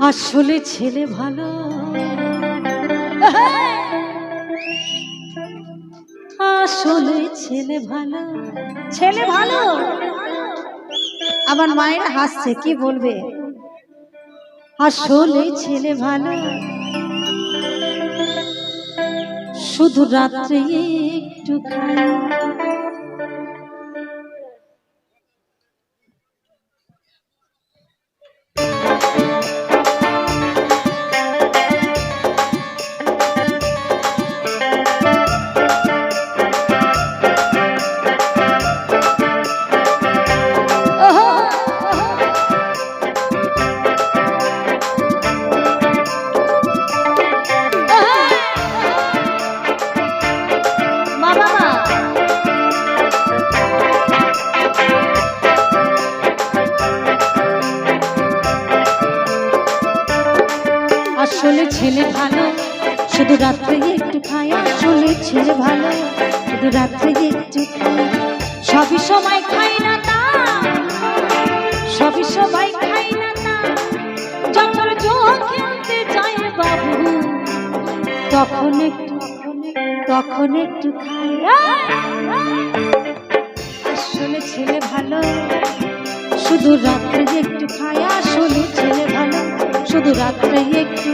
আসলে ছেলে ভালো। আসলে ছেলে ভালো। ছেলে ভালো? আমার মায়ের হাসছে কি বলবে? আসলে ছেলে ভালো। শুধু রাত্রে একটু খায়। আসলে ছেলে ভালো। শুধু রাত্রে একটু খায়, আসলে ছেলে ভালো। শুধু রাত্রে একটু খায়। সবই সময় খাই না তা। সবই সবাই খাই না তা। যখন খেলতে যায় বাবু, তখন একটু তখন একটু খাই আসলে ছেলে ভালো। শুধু রাত্রে একটু খাই আসলে ছেলে ভালো। শুধু রাত্রে একটু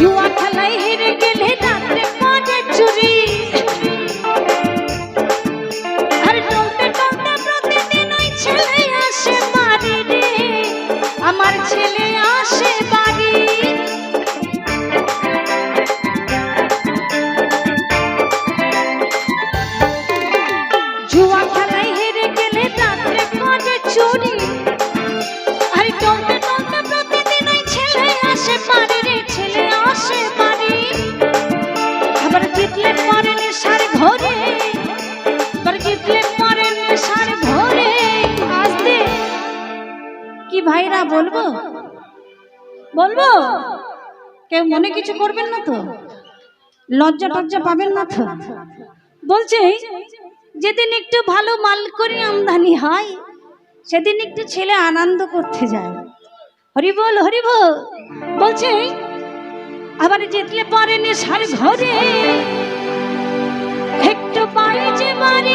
জুয়া খেলায় হেরে গেলে ভাইরা বলব? বলব? কেউ মনে কিছু করবেন না তো? লজ্জা টজ্জা পাবেন না তো? বলছে, যেদিন একটু ভালো মাল করে আমদানি হয়, সেদিন একটু ছেলে আনন্দ করতে যায়। হরি বল হরি বল। বলছে, আবার জিতলে পরে নেশার ঘরে। একটু বাড়ি যে বাড়ি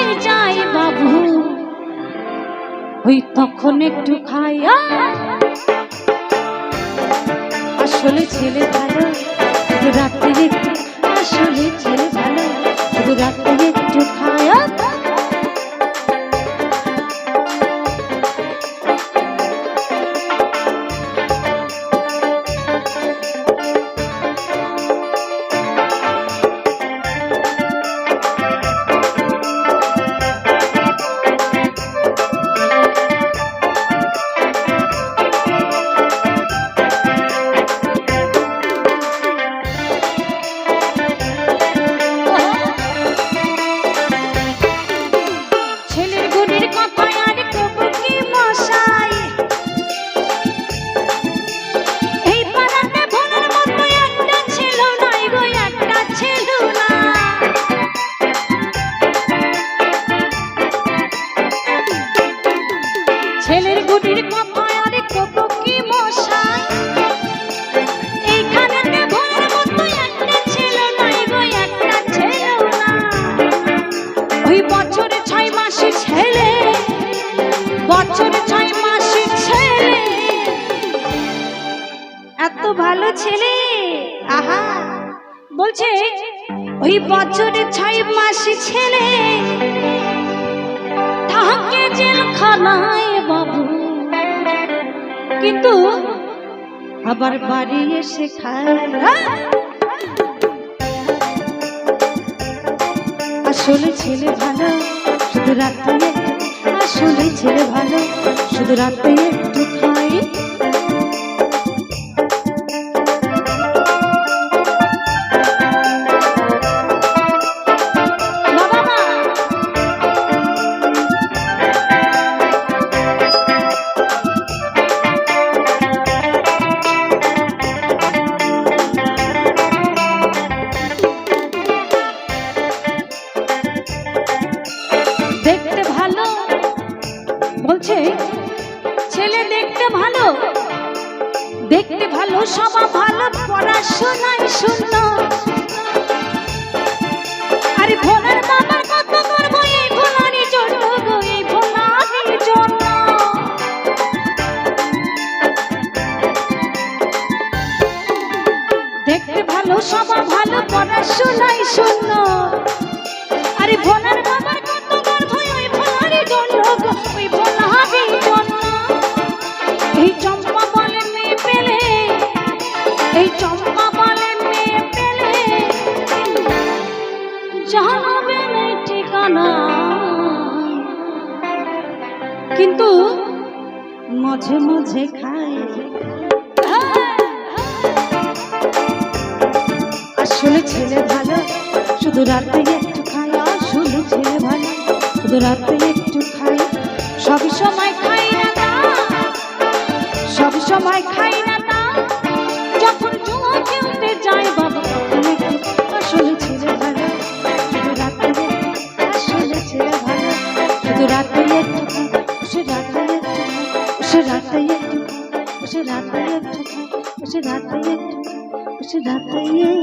ওই তখন একটু খাই আসলে ছেলে ভালো রাত্রি আসলে ছেলে ভালো রাত্রি ভালো ছেলে। আহা। বলছে, ওই বছরে ছয় মাসে ছেলে। তাহাকে জেলখানায় বাবু। কিন্তু আবার বাড়ি এসে খায়। আসলে ছেলে ভালো, শুধু রাত্রে আসলে ছেলে ভালো, শুধু রাতে সবা ভালো পড়াশোনায় শূন্য আরে ভোলার ভালো সবা ভালো পড়াশোনায় শূন্য আরে ভোলার বাবার এই চম্পা ঠিকানা। কিন্তু মাঝে মাঝে খায় আসলে ছেলে ভালো, শুধু রাতে একটু খাই। আসলে ছেলে ভালো, শুধু রাতে একটু খাই। সব সময় খাই না সব সময় খাই পাশে রাতাই একটু পাশে রাতাই একটু পাশে রাতাই একটু পাশে রাতাই